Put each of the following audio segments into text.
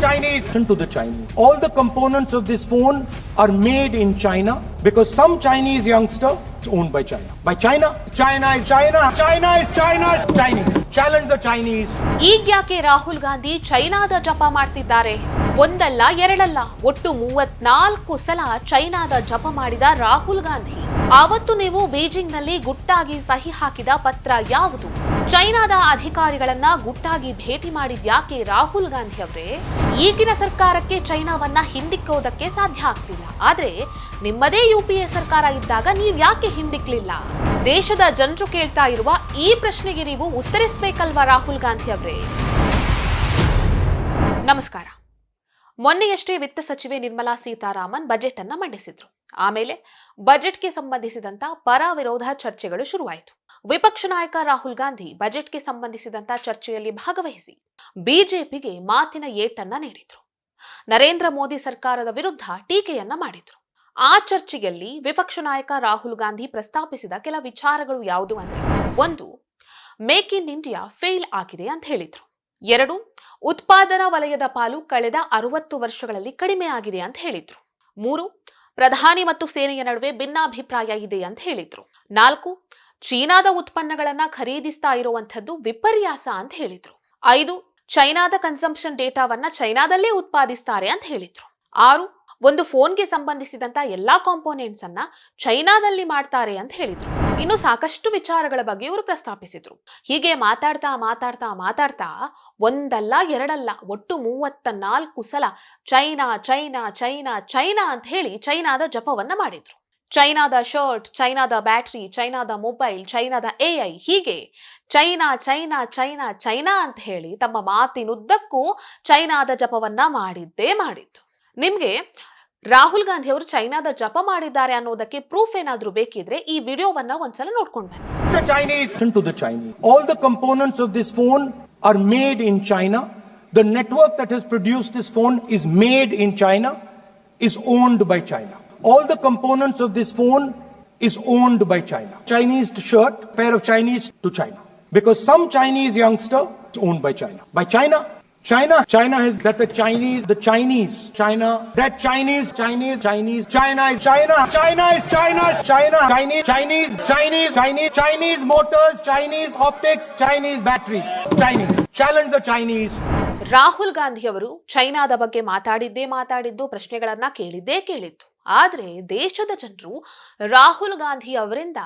Chinese. To the Chinese. All the components of this phone are made in China because some Chinese youngster is owned by China. By China? China is China. China is China is Chinese. Challenge the Chinese. ಈಗ್ಯಾಕೆ Rahul Gandhi ಚೈನಾದ ಜಪ ಮಾಡ್ತಿದ್ದಾರೆ ಒಂದಲ್ಲ ಎರಡಲ್ಲ ಒಟ್ಟು ಮೂವತ್ನಾಲ್ಕು ಸಲ ಚೈನಾದ ಜಪ ಮಾಡಿದ ರಾಹುಲ್ ಗಾಂಧಿ ಆವತ್ತು ನೀವು ಬೀಜಿಂಗ್ನಲ್ಲಿ ಗುಟ್ಟಾಗಿ ಸಹಿ ಹಾಕಿದ ಪತ್ರ ಯಾವುದು ಚೈನಾದ ಅಧಿಕಾರಿಗಳನ್ನ ಗುಟ್ಟಾಗಿ ಭೇಟಿ ಮಾಡಿದ್ಯಾಕೆ ರಾಹುಲ್ ಗಾಂಧಿ ಅವರೇ? ಈಗಿನ ಸರ್ಕಾರಕ್ಕೆ ಚೈನಾವನ್ನ ಹಿಂದಿಕ್ಕೋದಕ್ಕೆ ಸಾಧ್ಯ ಆಗ್ತಿಲ್ಲ. ಆದ್ರೆ ನಿಮ್ಮದೇ ಯು ಸರ್ಕಾರ ಇದ್ದಾಗ ನೀವ್ ಯಾಕೆ ಹಿಂದಿಕ್ಲಿಲ್ಲ? ದೇಶದ ಜನರು ಕೇಳ್ತಾ ಇರುವ ಈ ಪ್ರಶ್ನೆಗೆ ನೀವು ಉತ್ತರಿಸಬೇಕಲ್ವಾ ರಾಹುಲ್ ಗಾಂಧಿ ಅವರೇ? ನಮಸ್ಕಾರ. ಮೊನ್ನೆಯಷ್ಟೇ ವಿತ್ತ ಸಚಿವೆ ನಿರ್ಮಲಾ ಸೀತಾರಾಮನ್ ಬಜೆಟ್ ಅನ್ನ ಮಂಡಿಸಿದ್ರು. ಆಮೇಲೆ ಬಜೆಟ್ಗೆ ಸಂಬಂಧಿಸಿದಂತ ಪರ ವಿರೋಧ ಚರ್ಚೆಗಳು ಶುರುವಾಯಿತು. ವಿಪಕ್ಷ ನಾಯಕ ರಾಹುಲ್ ಗಾಂಧಿ ಬಜೆಟ್ಗೆ ಸಂಬಂಧಿಸಿದಂತ ಚರ್ಚೆಯಲ್ಲಿ ಭಾಗವಹಿಸಿ ಬಿಜೆಪಿಗೆ ಮಾತಿನ ಏಟನ್ನ ನೀಡಿದ್ರು. ನರೇಂದ್ರ ಮೋದಿ ಸರ್ಕಾರದ ವಿರುದ್ಧ ಟೀಕೆಯನ್ನ ಮಾಡಿದ್ರು. ಆ ಚರ್ಚೆಯಲ್ಲಿ ವಿಪಕ್ಷ ನಾಯಕ ರಾಹುಲ್ ಗಾಂಧಿ ಪ್ರಸ್ತಾಪಿಸಿದ ಕೆಲ ವಿಚಾರಗಳು ಯಾವುದು ಅಂದ್ರೆ ಒಂದು, ಮೇಕ್ ಇನ್ ಇಂಡಿಯಾ ಫೇಲ್ ಆಗಿದೆ ಅಂತ ಹೇಳಿದ್ರು. ಎರಡು, ಉತ್ಪಾದನಾ ವಲಯದ ಪಾಲು ಕಳೆದ ಅರವತ್ತು ವರ್ಷಗಳಲ್ಲಿ ಕಡಿಮೆ ಆಗಿದೆ ಅಂತ ಹೇಳಿದ್ರು. ಮೂರು, ಪ್ರಧಾನಿ ಮತ್ತು ಸೇನೆಯ ನಡುವೆ ಭಿನ್ನಾಭಿಪ್ರಾಯ ಇದೆ ಅಂತ ಹೇಳಿದ್ರು. ನಾಲ್ಕು ಚೀನಾದ ಉತ್ಪನ್ನಗಳನ್ನ ಖರೀದಿಸ್ತಾ ಇರುವಂತದ್ದು ವಿಪರ್ಯಾಸ ಅಂತ ಹೇಳಿದ್ರು. ಐದು, ಚೈನಾದ ಕನ್ಸಂಪ್ಷನ್ ಡೇಟಾವನ್ನ ಚೈನಾದಲ್ಲೇ ಉತ್ಪಾದಿಸ್ತಾರೆ ಅಂತ ಹೇಳಿದ್ರು. ಆರು, ಒಂದು ಫೋನ್ಗೆ ಸಂಬಂಧಿಸಿದಂತ ಎಲ್ಲಾ ಕಾಂಪೋನೆಂಟ್ಸ್ ಅನ್ನ ಚೈನಾದಲ್ಲಿ ಮಾಡ್ತಾರೆ ಅಂತ ಹೇಳಿದ್ರು. ಇನ್ನು ಸಾಕಷ್ಟು ವಿಚಾರಗಳ ಬಗ್ಗೆ ಇವರು ಪ್ರಸ್ತಾಪಿಸಿದ್ರು. ಹೀಗೆ ಮಾತಾಡ್ತಾ ಮಾತಾಡ್ತಾ ಮಾತಾಡ್ತಾ ಒಂದಲ್ಲ, ಎರಡಲ್ಲ, ಒಟ್ಟು ಮೂವತ್ತ ನಾಲ್ಕು ಸಲ ಚೈನಾ ಚೈನಾ ಚೈನಾ ಚೈನಾ ಅಂತ ಹೇಳಿ ಚೈನಾದ ಜಪವನ್ನ ಮಾಡಿದ್ರು. ಚೈನಾದ ಶರ್ಟ್ ಚೈನಾದ ಬ್ಯಾಟ್ರಿ ಚೈನಾದ ಮೊಬೈಲ್ ಚೈನಾದ ಎಐ ಹೀಗೆ ಚೈನಾ ಚೈನಾ ಚೈನಾ ಚೈನಾ ಅಂತ ಹೇಳಿ ತಮ್ಮ ಮಾತಿನುದ್ದಕ್ಕೂ ಚೈನಾದ ಜಪವನ್ನ ಮಾಡಿದ್ದೇ ಮಾಡಿತ್ತು ನಿಮ್ಗೆ ರಾಹುಲ್ ಗಾಂಧಿ ಅವರು ಚೈನಾದ ಜಪ ಮಾಡಿದ್ದಾರೆ ಅನ್ನೋದಕ್ಕೆ ಪ್ರೂಫ್ ಏನಾದ್ರೂ ಬೇಕಿದ್ರೆ ಈ ವಿಡಿಯೋವನ್ನ ಒಂದ್ಸಲ ನೋಡ್ಕೊಂಡು ಬನ್ನಿ. Listen to the Chinese. All the components of this phone are made in China. The network that has produced this phone is made in China, is owned by China. All the components of this phone is owned by China. Chinese shirt, pair of Chinese to China. Because some Chinese youngster is owned by China. By China? China, China has that the Chinese, the Chinese, China, that Chinese, Chinese, Chinese, China is China, China is China, China, Chinese, Chinese, Chinese, Chinese, Chinese motors, Chinese optics, Chinese batteries, Chinese. Challenge the Chinese. Rahul Gandhi ಅವರು ಚೈನಾದ ಬಗ್ಗೆ ಮಾತಾಡಿದ್ದೇ ಮಾತಾಡಿದ್ದು ಪ್ರಶ್ನೆಗಳನ್ನ ಕೇಳಿದ್ದೇ ಕೇಳಿದ್ದು ಆದ್ರೆ ದೇಶದ ಜನರು ರಾಹುಲ್ ಗಾಂಧಿ ಅವರಿಂದ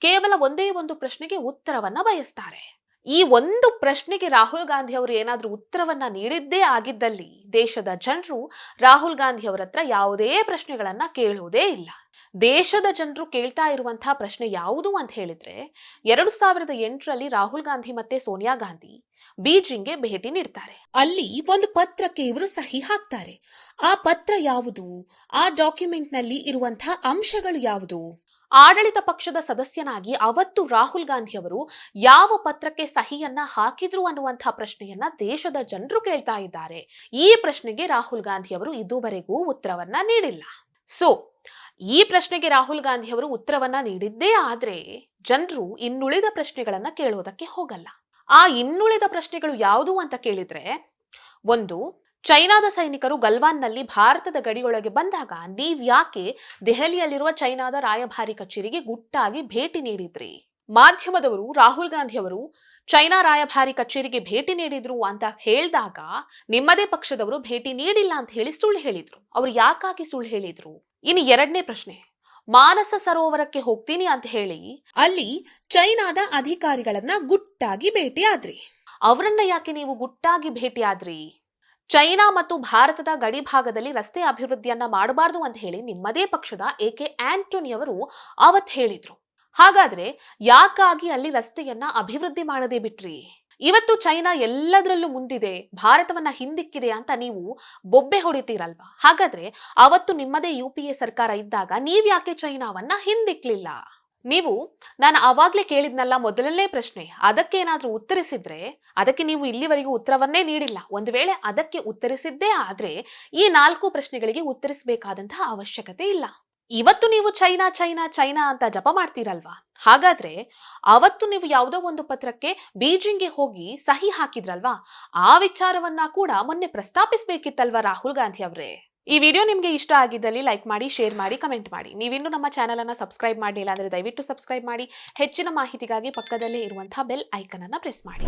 ಕೇವಲ ಒಂದೇ ಒಂದು ಪ್ರಶ್ನೆಗೆ ಉತ್ತರವನ್ನ ಬಯಸ್ತಾರೆ. ಈ ಒಂದು ಪ್ರಶ್ನೆಗೆ ರಾಹುಲ್ ಗಾಂಧಿ ಅವರು ಏನಾದರೂ ಉತ್ತರವನ್ನ ನೀಡಿದ್ದೇ ಆಗಿದ್ದಲ್ಲಿ ದೇಶದ ಜನರು ರಾಹುಲ್ ಗಾಂಧಿ ಅವರ ಹತ್ರ ಯಾವುದೇ ಪ್ರಶ್ನೆಗಳನ್ನ ಕೇಳುವುದೇ ಇಲ್ಲ. ದೇಶದ ಜನರು ಕೇಳ್ತಾ ಇರುವಂತಹ ಪ್ರಶ್ನೆ ಯಾವುದು ಅಂತ ಹೇಳಿದ್ರೆ ಎರಡು ಸಾವಿರದ ಎಂಟರಲ್ಲಿ ರಾಹುಲ್ ಗಾಂಧಿ ಮತ್ತೆ ಸೋನಿಯಾ ಗಾಂಧಿ ಬೀಜಿಂಗ್ಗೆ ಭೇಟಿ ನೀಡ್ತಾರೆ. ಅಲ್ಲಿ ಒಂದು ಪತ್ರಕ್ಕೆ ಇವರು ಸಹಿ ಹಾಕ್ತಾರೆ. ಆ ಪತ್ರ ಯಾವುದು? ಆ ಡಾಕ್ಯುಮೆಂಟ್ನಲ್ಲಿ ಇರುವಂತಹ ಅಂಶಗಳು ಯಾವುದು? ಆಡಳಿತ ಪಕ್ಷದ ಸದಸ್ಯನಾಗಿ ಅವತ್ತು ರಾಹುಲ್ ಗಾಂಧಿ ಅವರು ಯಾವ ಪತ್ರಕ್ಕೆ ಸಹಿಯನ್ನ ಹಾಕಿದ್ರು ಅನ್ನುವಂತಹ ಪ್ರಶ್ನೆಯನ್ನ ದೇಶದ ಜನರು ಕೇಳ್ತಾ ಇದ್ದಾರೆ. ಈ ಪ್ರಶ್ನೆಗೆ ರಾಹುಲ್ ಗಾಂಧಿ ಅವರು ಇದುವರೆಗೂ ಉತ್ತರವನ್ನ ನೀಡಿಲ್ಲ. ಸೊ ಈ ಪ್ರಶ್ನೆಗೆ ರಾಹುಲ್ ಗಾಂಧಿ ಅವರು ಉತ್ತರವನ್ನ ನೀಡಿದ್ದೇ ಆದ್ರೆ ಜನರು ಇನ್ನುಳಿದ ಪ್ರಶ್ನೆಗಳನ್ನ ಕೇಳೋದಕ್ಕೆ ಹೋಗಲ್ಲ. ಆ ಇನ್ನುಳಿದ ಪ್ರಶ್ನೆಗಳು ಯಾವುದು ಅಂತ ಕೇಳಿದ್ರೆ, ಒಂದು, ಚೈನಾದ ಸೈನಿಕರು ಗಲ್ವಾನ್ನಲ್ಲಿ ಭಾರತದ ಗಡಿಯೊಳಗೆ ಬಂದಾಗ ನೀವ್ಯಾಕೆ ದೆಹಲಿಯಲ್ಲಿರುವ ಚೈನಾದ ರಾಯಭಾರಿ ಕಚೇರಿಗೆ ಗುಟ್ಟಾಗಿ ಭೇಟಿ ನೀಡಿದ್ರಿ? ಮಾಧ್ಯಮದವರು ರಾಹುಲ್ ಗಾಂಧಿ ಅವರು ಚೈನಾ ರಾಯಭಾರಿ ಕಚೇರಿಗೆ ಭೇಟಿ ನೀಡಿದ್ರು ಅಂತ ಹೇಳಿದಾಗ ನಿಮ್ಮದೇ ಪಕ್ಷದವರು ಭೇಟಿ ನೀಡಿಲ್ಲ ಅಂತ ಹೇಳಿ ಸುಳ್ಳು ಹೇಳಿದ್ರು. ಅವರು ಯಾಕಾಗಿ ಸುಳ್ಳು ಹೇಳಿದ್ರು? ಇನ್ನು ಎರಡನೇ ಪ್ರಶ್ನೆ, ಮಾನಸ ಸರೋವರಕ್ಕೆ ಹೋಗ್ತೀನಿ ಅಂತ ಹೇಳಿ ಅಲ್ಲಿ ಚೈನಾದ ಅಧಿಕಾರಿಗಳನ್ನ ಗುಟ್ಟಾಗಿ ಭೇಟಿ ಆದ್ರಿ. ಅವರನ್ನ ಯಾಕೆ ನೀವು ಗುಟ್ಟಾಗಿ ಭೇಟಿ ಆದ್ರಿ? ಚೈನಾ ಮತ್ತು ಭಾರತದ ಗಡಿ ಭಾಗದಲ್ಲಿ ರಸ್ತೆ ಅಭಿವೃದ್ಧಿಯನ್ನ ಮಾಡಬಾರ್ದು ಅಂತ ಹೇಳಿ ನಿಮ್ಮದೇ ಪಕ್ಷದ ಎ ಕೆ ಆಂಟೋನಿ ಅವರು ಅವತ್ ಹೇಳಿದ್ರು. ಹಾಗಾದ್ರೆ ಯಾಕಾಗಿ ಅಲ್ಲಿ ರಸ್ತೆಯನ್ನ ಅಭಿವೃದ್ಧಿ ಮಾಡದೆ ಬಿಟ್ರಿ? ಇವತ್ತು ಚೈನಾ ಎಲ್ಲದರಲ್ಲೂ ಮುಂದಿದೆ, ಭಾರತವನ್ನ ಹಿಂದಿಕ್ಕಿದೆ ಅಂತ ನೀವು ಬೊಬ್ಬೆ ಹೊಡಿತೀರಲ್ವಾ? ಹಾಗಾದ್ರೆ ಅವತ್ತು ನಿಮ್ಮದೇ ಯು ಪಿ ಎ ಸರ್ಕಾರ ಇದ್ದಾಗ ನೀವ್ ಯಾಕೆ ಚೈನಾವನ್ನ ಹಿಂದಿಕ್ಲಿಲ್ಲ? ನೀವು, ನಾನು ಅವಾಗ್ಲೇ ಕೇಳಿದ್ನಲ್ಲ ಮೊದಲನೇ ಪ್ರಶ್ನೆ, ಅದಕ್ಕೆ ಏನಾದ್ರೂ ಉತ್ತರಿಸಿದ್ರೆ, ಅದಕ್ಕೆ ನೀವು ಇಲ್ಲಿವರೆಗೂ ಉತ್ತರವನ್ನೇ ನೀಡಿಲ್ಲ. ಒಂದು ವೇಳೆ ಅದಕ್ಕೆ ಉತ್ತರಿಸಿದ್ದೇ ಆದ್ರೆ ಈ ನಾಲ್ಕು ಪ್ರಶ್ನೆಗಳಿಗೆ ಉತ್ತರಿಸಬೇಕಾದಂತಹ ಅವಶ್ಯಕತೆ ಇಲ್ಲ. ಇವತ್ತು ನೀವು ಚೈನಾ ಚೈನಾ ಚೈನಾ ಅಂತ ಜಪ ಮಾಡ್ತೀರಲ್ವಾ? ಹಾಗಾದ್ರೆ ಅವತ್ತು ನೀವು ಯಾವುದೋ ಒಂದು ಪತ್ರಕ್ಕೆ ಬೀಜಿಂಗ್ಗೆ ಹೋಗಿ ಸಹಿ ಹಾಕಿದ್ರಲ್ವಾ? ಆ ವಿಚಾರವನ್ನ ಕೂಡ ಮೊನ್ನೆ ಪ್ರಸ್ತಾಪಿಸಬೇಕಿತ್ತಲ್ವಾ ರಾಹುಲ್ ಗಾಂಧಿ ಅವರೇ? ಈ ವಿಡಿಯೋ ನಿಮಗೆ ಇಷ್ಟ ಆಗಿದ್ದಲ್ಲಿ ಲೈಕ್ ಮಾಡಿ, ಶೇರ್ ಮಾಡಿ, ಕಮೆಂಟ್ ಮಾಡಿ. ನೀವಿನ್ನೂ ನಮ್ಮ ಚಾನಲ್ ಅನ್ನ ಸಬ್ಸ್ಕ್ರೈಬ್ ಮಾಡಿಲ್ಲ ಅಂದ್ರೆ ದಯವಿಟ್ಟು ಸಬ್ಸ್ಕ್ರೈಬ್ ಮಾಡಿ. ಹೆಚ್ಚಿನ ಮಾಹಿತಿಗಾಗಿ ಪಕ್ಕದಲ್ಲೇ ಇರುವಂತಹ ಬೆಲ್ ಐಕನ್ ಅನ್ನ ಪ್ರೆಸ್ ಮಾಡಿ.